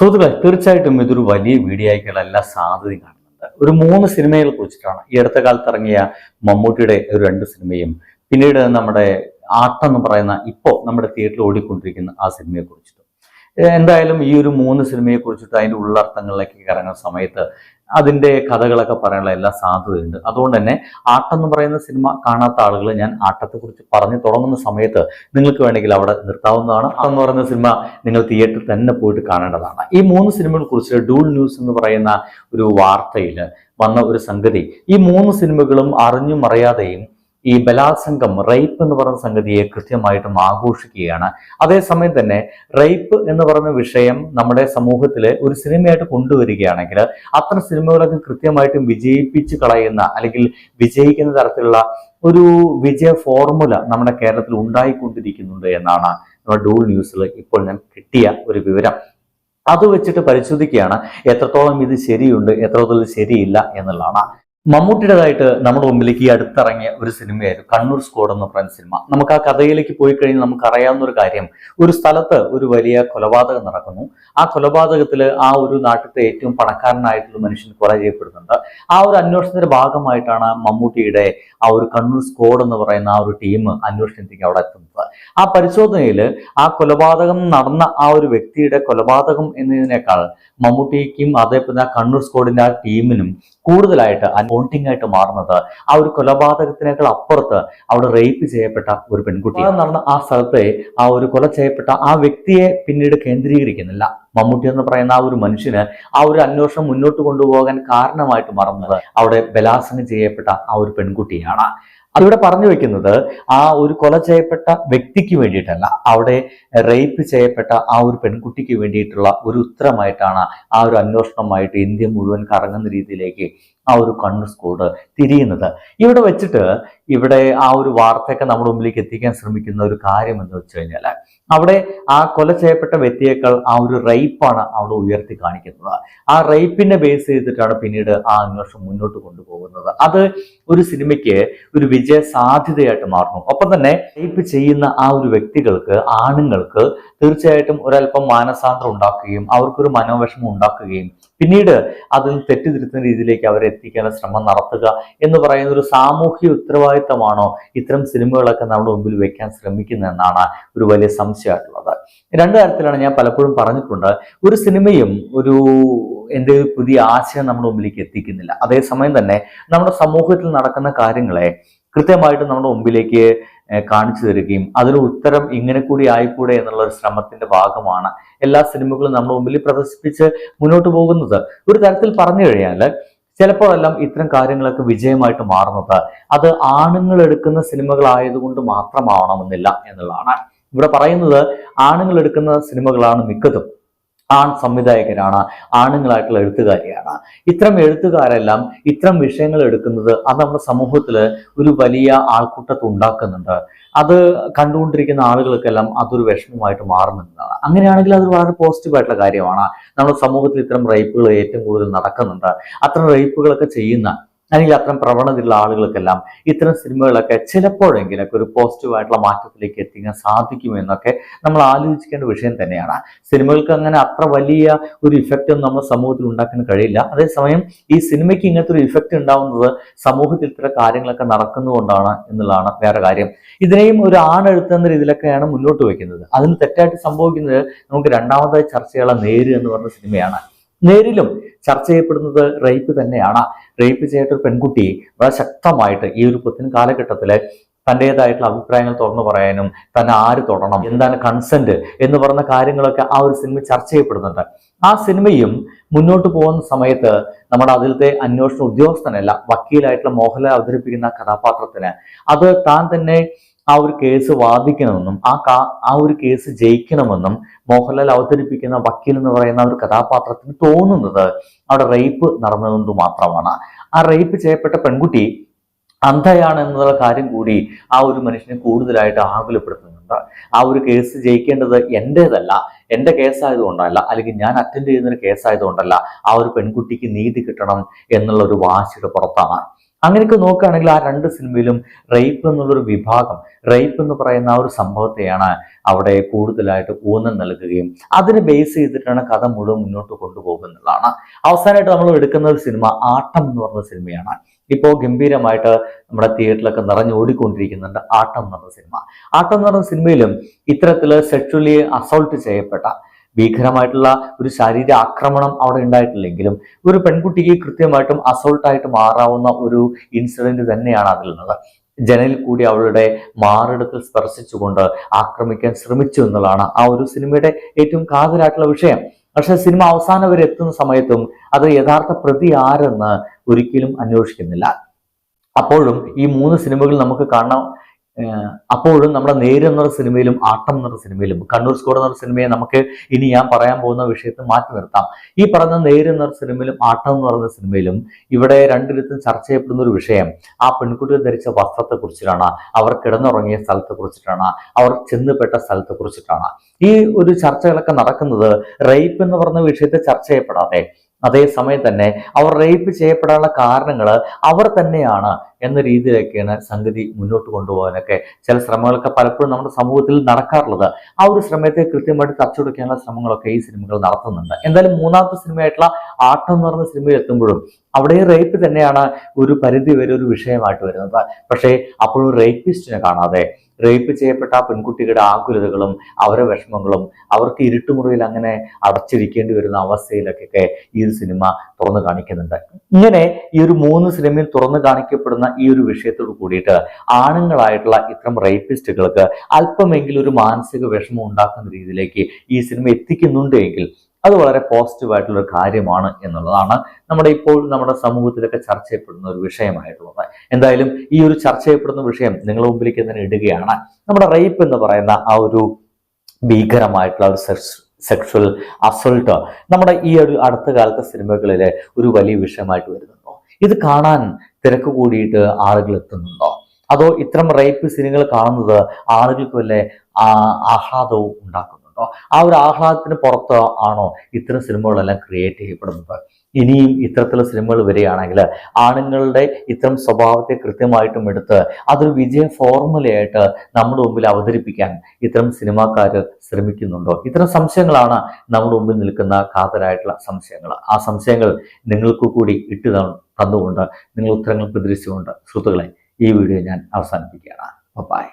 സുഹൃത്തുക്കളെ തീർച്ചയായിട്ടും ഇതൊരു വലിയ വീഡിയോ എല്ലാ സാധ്യതയും കാണുന്നുണ്ട്. ഒരു മൂന്ന് സിനിമകളെ കുറിച്ചിട്ടാണ്. ഈ അടുത്ത കാലത്ത് ഇറങ്ങിയ മമ്മൂട്ടിയുടെ ഒരു രണ്ട് സിനിമയും പിന്നീട് നമ്മുടെ ആട്ടം എന്ന് പറയുന്ന ഇപ്പോ നമ്മുടെ തിയേറ്ററിൽ ഓടിക്കൊണ്ടിരിക്കുന്ന ആ സിനിമയെ കുറിച്ചിട്ടും. എന്തായാലും ഈ ഒരു മൂന്ന് സിനിമയെ കുറിച്ചിട്ട് അതിന്റെ ഉള്ളർത്ഥങ്ങളിലേക്ക് ഇറങ്ങുന്ന സമയത്ത് അതിന്റെ കഥകളൊക്കെ പറയാനുള്ള എല്ലാ സാധ്യതയുണ്ട്. അതുകൊണ്ട് തന്നെ ആട്ടം എന്ന് പറയുന്ന സിനിമ കാണാത്ത ആളുകൾ ഞാൻ ആട്ടത്തെക്കുറിച്ച് പറഞ്ഞു തുടങ്ങുന്ന സമയത്ത് നിങ്ങൾക്ക് വേണമെങ്കിൽ അവിടെ നിർത്താവുന്നതാണ്. ആട്ടം എന്ന് പറയുന്ന സിനിമ നിങ്ങൾ തിയേറ്ററിൽ തന്നെ പോയിട്ട് കാണേണ്ടതാണ്. ഈ മൂന്ന് സിനിമകളെ കുറിച്ച് ഡൂൾ ന്യൂസ് എന്ന് പറയുന്ന ഒരു വാർത്തയിൽ വന്ന ഒരു സംഗതി ഈ മൂന്ന് സിനിമകളും അറിഞ്ഞും അറിയാതെയും ഈ ബലാത്സംഗം റേപ്പ് എന്ന് പറയുന്ന സംഗതിയെ കൃത്യമായിട്ടും ആഘോഷിക്കുകയാണ്. അതേസമയം തന്നെ റേപ്പ് എന്ന് പറയുന്ന വിഷയം നമ്മുടെ സമൂഹത്തിൽ ഒരു സിനിമയായിട്ട് കൊണ്ടുവരികയാണെങ്കിൽ അത്തരം സിനിമകളൊക്കെ കൃത്യമായിട്ടും വിജയിപ്പിച്ച് കളയുന്ന അല്ലെങ്കിൽ വിജയിക്കുന്ന തരത്തിലുള്ള ഒരു വിജയ ഫോർമുല നമ്മുടെ കേരളത്തിൽ ഉണ്ടായിക്കൊണ്ടിരിക്കുന്നുണ്ട് എന്നാണ് നമ്മുടെ ഡൂൾ ന്യൂസിൽ ഇപ്പോൾ ഞാൻ കിട്ടിയ ഒരു വിവരം. അത് വെച്ചിട്ട് പരിശോധിക്കുകയാണ് എത്രത്തോളം ഇത് ശരിയുണ്ട് എത്രത്തോളം ശരിയില്ല എന്നുള്ളതാണ്. മമ്മൂട്ടിയുടേതായിട്ട് നമ്മുടെ മുമ്പിലേക്ക് ഈ അടുത്തിറങ്ങിയ ഒരു സിനിമയായിരുന്നു. കണ്ണൂർ സ്കോഡ് എന്ന് പറയുന്ന സിനിമ. നമുക്ക് ആ കഥയിലേക്ക് പോയി കഴിഞ്ഞാൽ നമുക്ക് അറിയാവുന്ന ഒരു കാര്യം. ഒരു സ്ഥലത്ത് ഒരു വലിയ കൊലപാതകം നടക്കുന്നു. ആ കൊലപാതകത്തിൽ ആ ഒരു നാട്ടിലത്തെ ഏറ്റവും പണക്കാരനായിട്ടുള്ള മനുഷ്യൻ കൊല ചെയ്യപ്പെടുന്നുണ്ട്. ആ ഒരു അന്വേഷണത്തിന്റെ ഭാഗമായിട്ടാണ് മമ്മൂട്ടിയുടെ ആ ഒരു കണ്ണൂർ സ്കോഡ് എന്ന് പറയുന്ന ആ ഒരു ടീം അന്വേഷണത്തിലേക്ക് അവിടെ എത്തുന്നത്. ആ പരിശോധനയിൽ ആ കൊലപാതകം നടന്ന ആ ഒരു വ്യക്തിയുടെ കൊലപാതകം എന്നതിനേക്കാൾ മമ്മൂട്ടിക്കും അതേപോലെ കണ്ണൂർ സ്കോഡിന്റെ ആ ടീമിനും കൂടുതലായിട്ട് അൺവോണ്ടിങ് ആയിട്ട് മാറുന്നത് ആ ഒരു കൊലപാതകത്തിനേക്കാൾ അപ്പുറത്ത് അവിടെ റേപ്പ് ചെയ്യപ്പെട്ട ഒരു പെൺകുട്ടി നടന്ന ആ സ്ഥലത്തെ ആ ഒരു കൊല ചെയ്യപ്പെട്ട ആ വ്യക്തിയെ പിന്നീട് കേന്ദ്രീകരിക്കുന്നില്ല. മമ്മൂട്ടി എന്ന് പറയുന്ന ആ ഒരു മനുഷ്യന് ആ ഒരു അന്വേഷണം മുന്നോട്ട് കൊണ്ടുപോകാൻ കാരണമായിട്ട് മറന്നത് അവിടെ ബലാത്സംഗം ചെയ്യപ്പെട്ട ആ ഒരു പെൺകുട്ടിയാണ്. അതിവിടെ പറഞ്ഞു വെക്കുന്നത് ആ ഒരു കൊല ചെയ്യപ്പെട്ട വ്യക്തിക്ക് വേണ്ടിയിട്ടല്ല. അവിടെ റേപ്പ് ചെയ്യപ്പെട്ട ആ ഒരു പെൺകുട്ടിക്ക് വേണ്ടിയിട്ടുള്ള ഒരു ഉത്തരമായിട്ടാണ് ആ ഒരു അന്വേഷണമായിട്ട് ഇന്ത്യ മുഴുവൻ കറങ്ങുന്ന രീതിയിലേക്ക് ആ ഒരു കണ്ണൂർ സ്കോഡ് തിരിയുന്നത്. ഇവിടെ വെച്ചിട്ട് ഇവിടെ ആ ഒരു വാർത്തയൊക്കെ നമ്മുടെ മുമ്പിലേക്ക് എത്തിക്കാൻ ശ്രമിക്കുന്ന ഒരു കാര്യം എന്ന് വെച്ച് കഴിഞ്ഞാൽ അവിടെ ആ കൊല ചെയ്യപ്പെട്ട വ്യക്തിയേക്കാൾ ആ ഒരു റേപ്പാണ് അവിടെ ഉയർത്തി കാണിക്കുന്നത്. ആ റേപ്പിനെ ബേസ് ചെയ്തിട്ടാണ് പിന്നീട് ആ അന്വേഷണം മുന്നോട്ട് കൊണ്ടുപോകുന്നത്. അത് ഒരു സിനിമയ്ക്ക് ഒരു വിജയ സാധ്യതയായിട്ട് മാറുന്നു. ഒപ്പം തന്നെ റേപ്പ് ചെയ്യുന്ന ആ ഒരു വ്യക്തികൾക്ക് ആണുങ്ങൾക്ക് തീർച്ചയായിട്ടും ഒരല്പം മാനസാന്തരം ഉണ്ടാക്കുകയും അവർക്കൊരു മനോവിഷമം ഉണ്ടാക്കുകയും പിന്നീട് അതിൽ തെറ്റിതിരുത്തുന്ന രീതിയിലേക്ക് അവരെ എത്തിക്കാനുള്ള ശ്രമം നടത്തുക എന്ന് പറയുന്ന ഒരു സാമൂഹ്യ ഉത്തരവാദിത്തമാണോ ഇത്തരം സിനിമകളൊക്കെ നമ്മുടെ മുമ്പിൽ വെക്കാൻ ശ്രമിക്കുന്നതെന്നാണ് ഒരു വലിയ സംശയമായിട്ടുള്ളത്. രണ്ട് തരത്തിലാണ് ഞാൻ പലപ്പോഴും പറഞ്ഞിട്ടുണ്ട്. ഒരു സിനിമയും ഒരു എന്റെ പുതിയ ആശയം നമ്മുടെ മുമ്പിലേക്ക് എത്തിക്കുന്നില്ല. അതേസമയം തന്നെ നമ്മുടെ സമൂഹത്തിൽ നടക്കുന്ന കാര്യങ്ങളെ കൃത്യമായിട്ട് നമ്മുടെ മുമ്പിലേക്ക് കാണിച്ചു തരികയും അതിന് ഉത്തരം ഇങ്ങനെ കൂടി ആയിക്കൂടെ എന്നുള്ള ഒരു ശ്രമത്തിന്റെ ഭാഗമാണ് എല്ലാ സിനിമകളും നമ്മുടെ മുമ്പിൽ പ്രദർശിപ്പിച്ച് മുന്നോട്ട് പോകുന്നത്. ഒരു തരത്തിൽ പറഞ്ഞു കഴിഞ്ഞാൽ ചിലപ്പോഴെല്ലാം ഇത്തരം കാര്യങ്ങളൊക്കെ വിജയമായിട്ട് മാറുന്നത് അത് ആണുങ്ങൾ എടുക്കുന്ന സിനിമകളായതുകൊണ്ട് മാത്രമാവണമെന്നില്ല എന്നുള്ളതാണ്. ഇവിടെ പറയുന്നത് ആണുങ്ങൾ എടുക്കുന്ന സിനിമകളാണ് മിക്കതും. ആൺ സംവിധായകനാണ് ആണുങ്ങളായിട്ടുള്ള എഴുത്തുകാരിയാണ്. ഇത്തരം എഴുത്തുകാരെല്ലാം ഇത്തരം വിഷയങ്ങൾ എടുക്കുന്നത് അത് നമ്മുടെ സമൂഹത്തിൽ ഒരു വലിയ ആൾക്കൂട്ടത്തെ ഉണ്ടാക്കുന്നുണ്ട്. അത് കണ്ടുകൊണ്ടിരിക്കുന്ന ആളുകൾക്കെല്ലാം അതൊരു വിഷമമായിട്ട് മാറുന്നുണ്ടാണ് അങ്ങനെയാണെങ്കിൽ അത് വളരെ പോസിറ്റീവ് ആയിട്ടുള്ള കാര്യമാണ്. നമ്മുടെ സമൂഹത്തിൽ ഇത്തരം റേപ്പുകൾ ഏറ്റവും കൂടുതൽ നടക്കുന്നുണ്ട്. അത്തരം റേപ്പുകളൊക്കെ ചെയ്യുന്ന അല്ലെങ്കിൽ അത്തരം പ്രവണതയുള്ള ആളുകൾക്കെല്ലാം ഇത്തരം സിനിമകളൊക്കെ ചിലപ്പോഴെങ്കിലൊക്കെ ഒരു പോസിറ്റീവായിട്ടുള്ള മാറ്റത്തിലേക്ക് എത്തിക്കാൻ സാധിക്കുമെന്നൊക്കെ നമ്മൾ ആലോചിക്കേണ്ട വിഷയം തന്നെയാണ്. സിനിമകൾക്ക് അങ്ങനെ അത്ര വലിയ ഒരു ഇഫക്റ്റ് ഒന്നും നമ്മുടെ സമൂഹത്തിൽ ഉണ്ടാക്കാൻ കഴിയില്ല. അതേസമയം ഈ സിനിമയ്ക്ക് ഇങ്ങനത്തെ ഒരു ഇഫക്റ്റ് ഉണ്ടാവുന്നത് സമൂഹത്തിൽ ഇത്തരം കാര്യങ്ങളൊക്കെ നടക്കുന്നതുകൊണ്ടാണ് എന്നുള്ളതാണ് വേറെ കാര്യം. ഇതിനെയും ഒരു ആണെഴുത്ത് എന്ന രീതിയിലൊക്കെയാണ് മുന്നോട്ട് വയ്ക്കുന്നത്. അതിന് തെറ്റായിട്ട് സംഭവിക്കുന്നത് നമുക്ക് രണ്ടാമതായി ചർച്ച ചെയ്യാനുള്ള നേര് എന്ന് പറഞ്ഞ സിനിമയാണ്. നേരിലും ചർച്ച ചെയ്യപ്പെടുന്നത് റേപ്പ് തന്നെയാണ്. റേപ്പ് ചെയ്തിട്ട് ഒരു പെൺകുട്ടി വളരെ ശക്തമായിട്ട് ഈ ഒരു പുത്തൻ കാലഘട്ടത്തിൽ തന്റെതായിട്ടുള്ള അഭിപ്രായങ്ങൾ തുറന്നു പറയാനും തന്നെ ആര് തൊടണം എന്താണ് കൺസെന്റ് എന്ന് പറഞ്ഞ കാര്യങ്ങളൊക്കെ ആ ഒരു സിനിമ ചർച്ച ചെയ്യപ്പെടുന്നുണ്ട്. ആ സിനിമയും മുന്നോട്ട് പോകുന്ന സമയത്ത് നമ്മുടെ അതിലത്തെ അന്വേഷണ ഉദ്യോഗസ്ഥനല്ല വക്കീലായിട്ടുള്ള മോഹൻലാൽ അവതരിപ്പിക്കുന്ന കഥാപാത്രത്തിന് അത് താൻ തന്നെ ആ ഒരു കേസ് വാദിക്കണമെന്നും ആ ആ ഒരു കേസ് ജയിക്കണമെന്നും മോഹൻലാൽ അവതരിപ്പിക്കുന്ന വക്കീൽ എന്ന് പറയുന്ന ഒരു കഥാപാത്രത്തിന് തോന്നുന്നത് അവിടെ റേപ്പ് നടന്നതുകൊണ്ട് മാത്രമാണ്. ആ റേപ്പ് ചെയ്യപ്പെട്ട പെൺകുട്ടി അന്ധയാണ് എന്നുള്ള കാര്യം കൂടി ആ ഒരു മനുഷ്യനെ കൂടുതലായിട്ട് ആകുലപ്പെടുത്തുന്നുണ്ട്. ആ ഒരു കേസ് ജയിക്കേണ്ടത് എന്റേതല്ല എന്റെ കേസായതുകൊണ്ടല്ല അല്ലെങ്കിൽ ഞാൻ അറ്റൻഡ് ചെയ്യുന്ന ഒരു കേസായതുകൊണ്ടല്ല ആ ഒരു പെൺകുട്ടിക്ക് നീതി കിട്ടണം എന്നുള്ള ഒരു വാശിയുടെ പുറത്താണ്. അങ്ങനെയൊക്കെ നോക്കുകയാണെങ്കിൽ ആ രണ്ട് സിനിമയിലും റേപ്പ് എന്നുള്ളൊരു വിഭാഗം റേപ്പ് എന്ന് പറയുന്ന ആ ഒരു സംഭവത്തെയാണ് അവിടെ കൂടുതലായിട്ട് ഊന്നൽ നൽകുകയും അതിനെ ബേസ് ചെയ്തിട്ടാണ് കഥ മുഴുവൻ മുന്നോട്ട് കൊണ്ടുപോകുന്നതാണ് അവസാനമായിട്ട് നമ്മൾ എടുക്കുന്ന ഒരു സിനിമ ആട്ടം എന്ന് പറഞ്ഞ സിനിമയാണ്. ഇപ്പോൾ ഗംഭീരമായിട്ട് നമ്മുടെ തിയേറ്ററിലൊക്കെ നിറഞ്ഞു ഓടിക്കൊണ്ടിരിക്കുന്നുണ്ട് ആട്ടം എന്ന് പറഞ്ഞ സിനിമ. ആട്ടം എന്ന് പറഞ്ഞ സിനിമയിലും ഇത്തരത്തിൽ സെക്ഷുവലി അസോൾട്ട് ചെയ്യപ്പെട്ട ഭീകരമായിട്ടുള്ള ഒരു ശാരീരിക ആക്രമണം അവിടെ ഉണ്ടായിട്ടില്ലെങ്കിലും ഒരു പെൺകുട്ടിക്ക് കൃത്യമായിട്ടും അസോൾട്ടായിട്ട് മാറാവുന്ന ഒരു ഇൻസിഡന്റ് തന്നെയാണ് അതിലുള്ളത്. ജനലിൽ കൂടി അവളുടെ മാറിടത്തിൽ സ്പർശിച്ചുകൊണ്ട് ആക്രമിക്കാൻ ശ്രമിച്ചു എന്നുള്ളതാണ് ആ ഒരു സിനിമയുടെ ഏറ്റവും കാതലായിട്ടുള്ള വിഷയം. പക്ഷെ സിനിമ അവസാനം വരെ എത്തുന്ന സമയത്തും അത് യഥാർത്ഥ പ്രതി ആരെന്ന് ഒരിക്കലും അന്വേഷിക്കുന്നില്ല. അപ്പോഴും ഈ മൂന്ന് സിനിമകൾ നമുക്ക് കാണാം അപ്പോഴും നമ്മുടെ നേര് എന്ന സിനിമയിലും ആട്ടം എന്നുള്ള സിനിമയിലും കണ്ണൂർ സ്കോഡ് എന്നുള്ള സിനിമയെ നമുക്ക് ഇനി ഞാൻ പറയാൻ പോകുന്ന വിഷയത്തെ മാറ്റി നിർത്താം. ഈ പറഞ്ഞ നേര് എന്ന സിനിമയിലും ആട്ടം എന്ന് പറയുന്ന സിനിമയിലും ഇവിടെ രണ്ടിടത്തും ചർച്ച ചെയ്യപ്പെടുന്ന ഒരു വിഷയം ആ പെൺകുട്ടികൾ ധരിച്ച വസ്ത്രത്തെ കുറിച്ചിട്ടാണ് അവർ കിടന്നുറങ്ങിയ സ്ഥലത്തെ കുറിച്ചിട്ടാണ് അവർ ചെന്നുപെട്ട സ്ഥലത്തെ കുറിച്ചിട്ടാണ്. ഈ ഒരു ചർച്ചകളൊക്കെ നടക്കുന്നത് റേപ്പ് എന്ന് പറഞ്ഞ വിഷയത്തെ ചർച്ച ചെയ്യപ്പെടാതെ അതേസമയം തന്നെ അവർ റേപ്പ് ചെയ്യപ്പെടാനുള്ള കാരണങ്ങൾ അവർ തന്നെയാണ് എന്ന രീതിയിലൊക്കെയാണ് സംഗതി മുന്നോട്ട് കൊണ്ടുപോകാനൊക്കെ ചില ശ്രമങ്ങളൊക്കെ പലപ്പോഴും നമ്മുടെ സമൂഹത്തിൽ നടക്കാറുള്ളത്. ആ ഒരു ശ്രമത്തെ കൃത്യമായിട്ട് തച്ചുടക്കാനുള്ള ശ്രമങ്ങളൊക്കെ ഈ സിനിമകൾ നടത്തുന്നുണ്ട്. എന്തായാലും മൂന്നാമത്തെ സിനിമയായിട്ടുള്ള ആട്ടം എന്ന് പറഞ്ഞ സിനിമയിൽ എത്തുമ്പോഴും അവിടെ റേപ്പ് തന്നെയാണ് ഒരു പരിധി വരെ ഒരു വിഷയമായിട്ട് വരുന്നത്. പക്ഷേ അപ്പോഴും റേപ്പിസ്റ്റിനെ കാണാതെ റേപ്പ് ചെയ്യപ്പെട്ട ആ പെൺകുട്ടികളുടെ ആകുലതകളും അവരുടെ വിഷമങ്ങളും അവർക്ക് ഇരുട്ടുമുറിയിൽ അങ്ങനെ അടച്ചിരിക്കേണ്ടി വരുന്ന അവസ്ഥയിലൊക്കെ ഈ ഒരു സിനിമ തുറന്നു കാണിക്കുന്നുണ്ട്. ഇങ്ങനെ ഈ ഒരു മൂന്ന് സിനിമയിൽ തുറന്നു കാണിക്കപ്പെടുന്ന ഈ ഒരു വിഷയത്തോട് കൂടിയിട്ട് ആണുങ്ങളായിട്ടുള്ള ഇത്തരം റേപ്പിസ്റ്റുകൾക്ക് അല്പമെങ്കിലും ഒരു മാനസിക വിഷമം ഉണ്ടാക്കുന്ന രീതിയിലേക്ക് ഈ സിനിമ എത്തിക്കുന്നുണ്ട് എങ്കിൽ അത് വളരെ പോസിറ്റീവായിട്ടുള്ളൊരു ഒരു കാര്യമാണ് എന്നുള്ളതാണ് നമ്മുടെ ഇപ്പോൾ നമ്മുടെ സമൂഹത്തിലൊക്കെ ചർച്ച ചെയ്യപ്പെടുന്ന ഒരു വിഷയമായിട്ടുള്ളത്. എന്തായാലും ഈ ഒരു ചർച്ച ചെയ്യപ്പെടുന്ന വിഷയം നിങ്ങളുടെ മുമ്പിലേക്ക് തന്നെ ഇടുകയാണ്. നമ്മുടെ റേപ്പ് എന്ന് പറയുന്ന ആ ഒരു ഭീകരമായിട്ടുള്ള ഒരു സെക്ഷൽ അസൾട്ട് നമ്മുടെ ഈ ഒരു അടുത്ത കാലത്തെ സിനിമകളിലെ ഒരു വലിയ വിഷയമായിട്ട് വരുന്നുണ്ടോ? ഇത് കാണാൻ തിരക്ക് കൂടിയിട്ട് ആളുകൾ എത്തുന്നുണ്ടോ? അതോ ഇത്തരം റേപ്പ് സിനിമകൾ കാണുന്നത് ആളുകൾക്ക് വല്ല ആഹ്ലാദവും ഉണ്ടാക്കുന്നുണ്ടോ? ആ ഒരു ആഹ്ലാദത്തിന് പുറത്ത് ആണോ ഇത്തരം സിനിമകളെല്ലാം ക്രിയേറ്റ് ചെയ്യപ്പെടുന്നത്? ഇനിയും ഇത്തരത്തിലുള്ള സിനിമകൾ വരികയാണെങ്കിൽ ആണുങ്ങളുടെ ഇത്തരം സ്വഭാവത്തെ കൃത്യമായിട്ടും എടുത്ത് അതൊരു വിജയ ഫോർമുലയായിട്ട് നമ്മുടെ മുമ്പിൽ അവതരിപ്പിക്കാൻ ഇത്തരം സിനിമാക്കാർ ശ്രമിക്കുന്നുണ്ടോ? ഇത്തരം സംശയങ്ങളാണ് നമ്മുടെ മുമ്പിൽ നിൽക്കുന്ന കാതലായിട്ടുള്ള സംശയങ്ങൾ. ആ സംശയങ്ങൾ നിങ്ങൾക്ക് കൂടി ഇട്ട് തന്നുകൊണ്ട് നിങ്ങൾ ഉത്തരങ്ങൾ പ്രതീക്ഷിച്ചുകൊണ്ട് സുഹൃത്തുക്കളെ ഈ വീഡിയോ ഞാൻ അവസാനിപ്പിക്കുകയാണ്. ബൈ